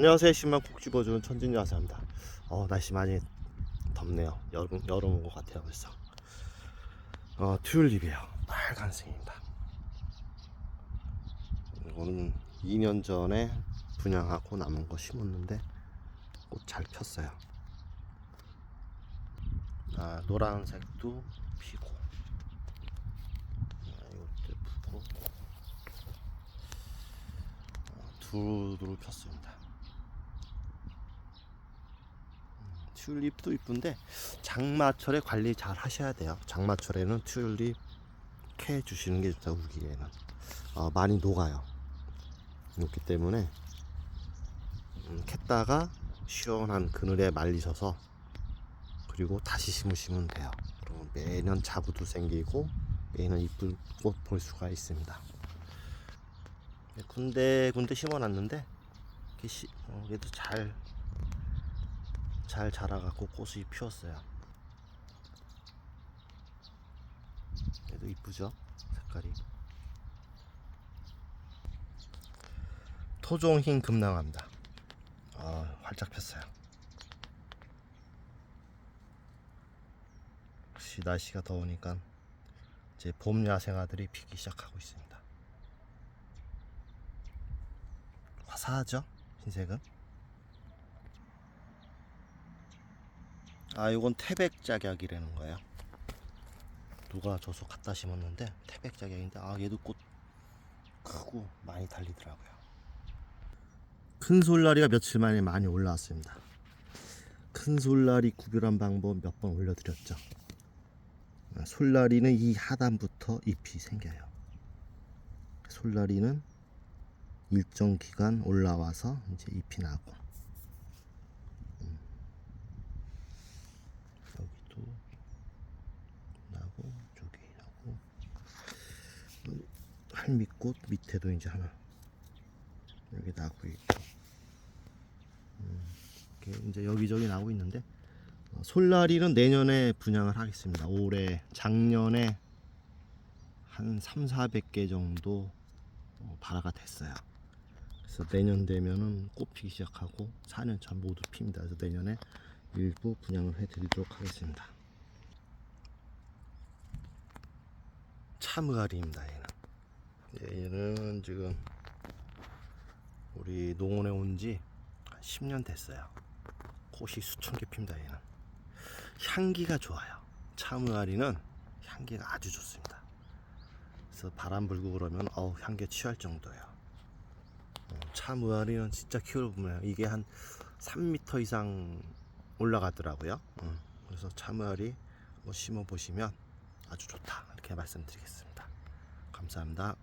안녕하세요. 10만 국 집어주는 천진이 야사입니다. 어, 날씨 많이 덥네요. 여름, 여름 온 것 같아요, 벌써. 어, 튤립이에요. 빨간색입니다. 이거는 2년 전에 분양하고 남은 거 심었는데 꽃 잘 폈어요. 아, 노란색도 피고. 아, 이것도 예쁘고. 어, 두루두루 폈습니다. 음, 튤립도 이쁜데 장마철에 관리 잘 하셔야 돼요. 장마철에는 튤립 캐 주시는 게 좋다 우기에는 어, 많이 녹아요. 녹기 때문에 음, 캤다가 시원한 그늘에 말리셔서 그리고 다시 심으시면 돼요. 그럼 매년 자구도 생기고 매년 이쁜 꽃 볼 수가 있습니다. 네, 군데 군데 심어놨는데 이게 시, 어, 얘도 잘, 잘 자라갖고 꽃이 피었어요. 얘도 이쁘죠? 색깔이. 토종 흰 금낭합니다. 아, 활짝 폈어요. 역시 날씨가 더우니까 이제 봄 야생화들이 피기 시작하고 있습니다. 화사하죠? 흰색은. 아, 이건 태백 작약이라는 거예요. 누가 줘서 갖다 심었는데 태백 작약인데 아, 얘도 꽃 크고 많이 달리더라고요. 큰 솔라리가 며칠 만에 많이 올라왔습니다. 큰 솔라리 구별한 방법 몇 번 올려드렸죠. 아, 솔라리는 이 하단부터 잎이 생겨요. 솔라리는 일정 기간 올라와서 이제 잎이 나고 음. 여기도 나고 저기 나고 음, 할미꽃 밑에도 이제 하나 여기 나고 있고 음, 이렇게 이제 여기저기 나고 있는데 어, 솔라리는 내년에 분양을 하겠습니다. 올해 작년에 한 3, 400개 정도 어, 발화가 됐어요. 그래서 내년 되면은 꽃 피기 시작하고 4년 차 모두 핍니다. 그래서 내년에 일부 분양을 해드리도록 하겠습니다. 참의알입니다. 얘는. 예, 얘는 지금 우리 농원에 온지 10년 됐어요. 꽃이 수천 개 핍니다. 얘는. 향기가 좋아요. 참의알이는 향기가 아주 좋습니다. 그래서 바람 불고 그러면 어우 향기에 취할 정도예요. 어, 참의알이는 진짜 키워보면 이게 한 3m 이상 올라가더라고요. 어, 그래서 참의알이 뭐 심어 보시면 아주 좋다 이렇게 말씀드리겠습니다. 감사합니다.